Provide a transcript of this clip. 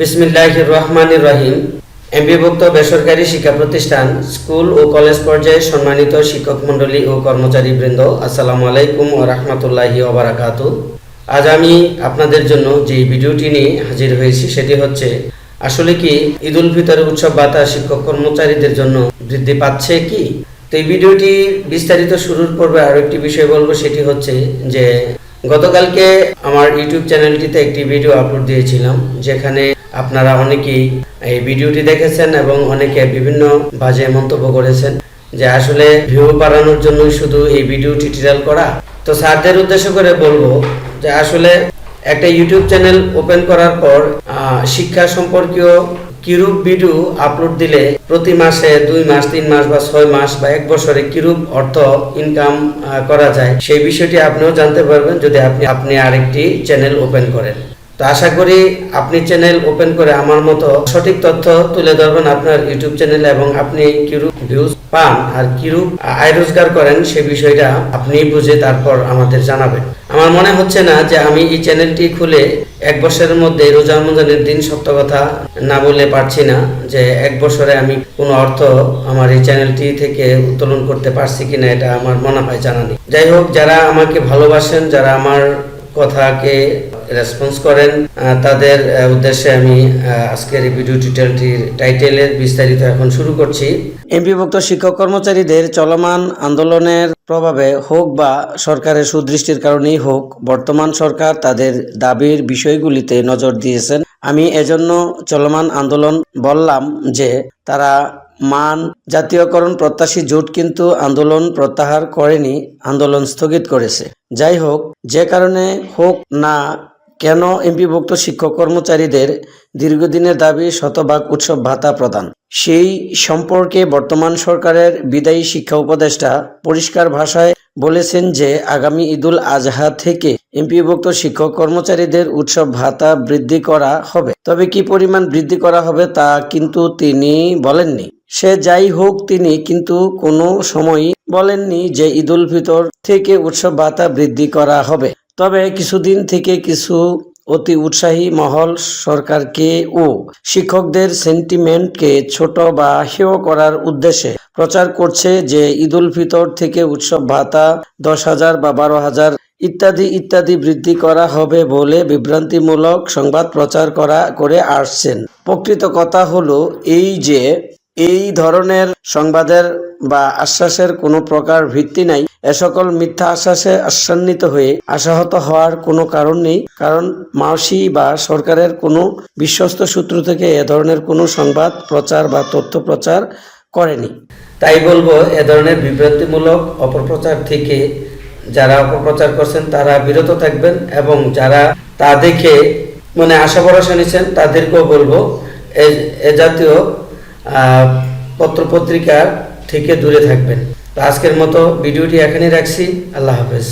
বিসমিল্লাহ রহমান রহিম। এমবিভুক্ত বেসরকারি শিক্ষা প্রতিষ্ঠান স্কুল ও কলেজ পর্যায়ে সম্মানিত শিক্ষক মণ্ডলী ও কর্মচারী বৃন্দ আসসালামু আলাইকুম ও রহমতুল্লাহি ওবরাকাত আজ আমি আপনাদের জন্য যে ভিডিওটি নিয়ে হাজির হয়েছি, সেটি হচ্ছে, আসলে কি ঈদ উল ফিতরের উৎসব বাতা শিক্ষক কর্মচারীদের জন্য বৃদ্ধি পাচ্ছে কি? তো এই ভিডিওটি বিস্তারিত শুরুর পূর্বে আরও একটি বিষয় বলব, সেটি হচ্ছে যে, গতকালকে আমার ইউটিউব চ্যানেলটিতে একটি ভিডিও আপলোড দিয়েছিলাম, যেখানে আপনারা অনেকেই এই ভিডিওটি দেখেছেন এবং অনেকে বিভিন্ন বাজে মন্তব্য করেছেন যে আসলে ভিউ বাড়ানোর জন্যই শুধু এই ভিডিও টিউটোরিয়াল করা। তো স্যারদের উদ্দেশ্য করে বলব যে আসলে একটা ইউটিউব চ্যানেল ওপেন করার পর শিক্ষা সম্পর্কীয় কিরূপ ভিডিও আপলোড দিলে প্রতি মাসে দুই মাস, তিন মাস বা ছয় মাস বা এক বছরে কিরূপ অর্থ ইনকাম করা যায়, সেই বিষয়টি আপনিও জানতে পারবেন যদি আপনি আপনি আরেকটি চ্যানেল ওপেন করেন। তো আশা করি আপনি চ্যানেল ওপেন করে আমার মতো সঠিক তথ্য তুলে ধরবেন আপনার ইউটিউব চ্যানেলে এবং আপনি কিরূপ ভিউজ পান আর কিরূপ আয় রোজগার করেন সে বিষয়টা আপনি বুঝে তারপর আমাদের জানাবেন। আমার মনে হচ্ছে না যে আমি এই চ্যানেলটি খুলে এক বছরের মধ্যে রোজা রমজানের দিন সত্য কথা না বলে পারছি না যে এক বছরে আমি কোনো অর্থ আমার এই চ্যানেলটি থেকে উত্তোলন করতে পারছি কিনা এটা আমার মনে হয় জানা নেই। যাই হোক, যারা আমাকে ভালোবাসেন, যারা আমার কথাকে রেসপন্স করেন। তাদের উদ্দেশ্যে আমি আজকের এই ভিডিও টিউটোরিয়ালটির টাইটেলের বিস্তারিত এখন শুরু করছি। এমপিভুক্ত শিক্ষক কর্মচারীদের চলমান আন্দোলনের প্রভাবে হোক বা সরকারের সুদৃষ্টির কারণেই হোক, বর্তমান সরকার তাদের দাবির বিষয়গুলিতে নজর দিয়েছেন। আমি এজন্য চলমান আন্দোলন বললাম যে, তারা মান, জাতীয়করণ, প্রত্যাশী জোট কিন্তু আন্দোলন প্রত্যাহার করেনি, আন্দোলন স্থগিত করেছে। যাই হোক, যে কারণে হোক না কেন এমপিভুক্ত শিক্ষক কর্মচারীদের দীর্ঘদিনের দাবি শতভাগ উৎসব ভাতা প্রদান? সেই সম্পর্কে বর্তমান সরকারের বিদায়ী শিক্ষা উপদেষ্টা পরিষ্কার ভাষায় বলেছেন যে, আগামী ঈদুল আজহা থেকে এমপিভুক্ত শিক্ষক কর্মচারীদের উৎসব ভাতা বৃদ্ধি করা হবে। তবে কি পরিমাণ বৃদ্ধি করা হবে তা কিন্তু তিনি বলেননি। সে যাই হোক, তিনি কিন্তু কোনো সময়ই বলেননি যে ঈদুল ফিতর থেকে উৎসব ভাতা বৃদ্ধি করা হবে। তবে কিছুদিন থেকে কিছু অতি উৎসাহী মহল সরকারকে ও শিক্ষকদের সেন্টিমেন্টকে ছোট বা হেয় করার উদ্দেশ্যে প্রচার করছে যে ঈদুল ফিতর থেকে উৎসব ভাতা দশ হাজার বা বারো হাজার ইত্যাদি ইত্যাদি বৃদ্ধি করা হবে বলে বিভ্রান্তিমূলক সংবাদ প্রচার করা করে আসছেন। প্রকৃত কথা হলো এই যে এই ধরনের সংবাদের বা আশ্বাসের কোনো প্রকার ভিত্তি নাই। এ সকল মিথ্যা আশ্বাসে আশ্বান্বিত হয়ে আশাহত হওয়ার কোনো কারণ নেই, কারণ মাওসি বা সরকারের কোনো বিশ্বস্ত সূত্র থেকে এ ধরনের কোনো সংবাদ, প্রচার বা তথ্য প্রচার করেনি। তাই বলব, এ ধরনের বিভ্রান্তিমূলক অপপ্রচার থেকে যারা অপপ্রচার করছেন, তারা বিরত থাকবেন এবং যারা তা দেখে মানে আশা ভরসা নিচ্ছেন, তাদেরকেও বলব এ- জাতীয় পত্রপত্রিকা থেকে দূরে থাকবেন। আজকের মতো ভিডিওটি এখানেই রাখছি। আল্লাহ হাফেজ।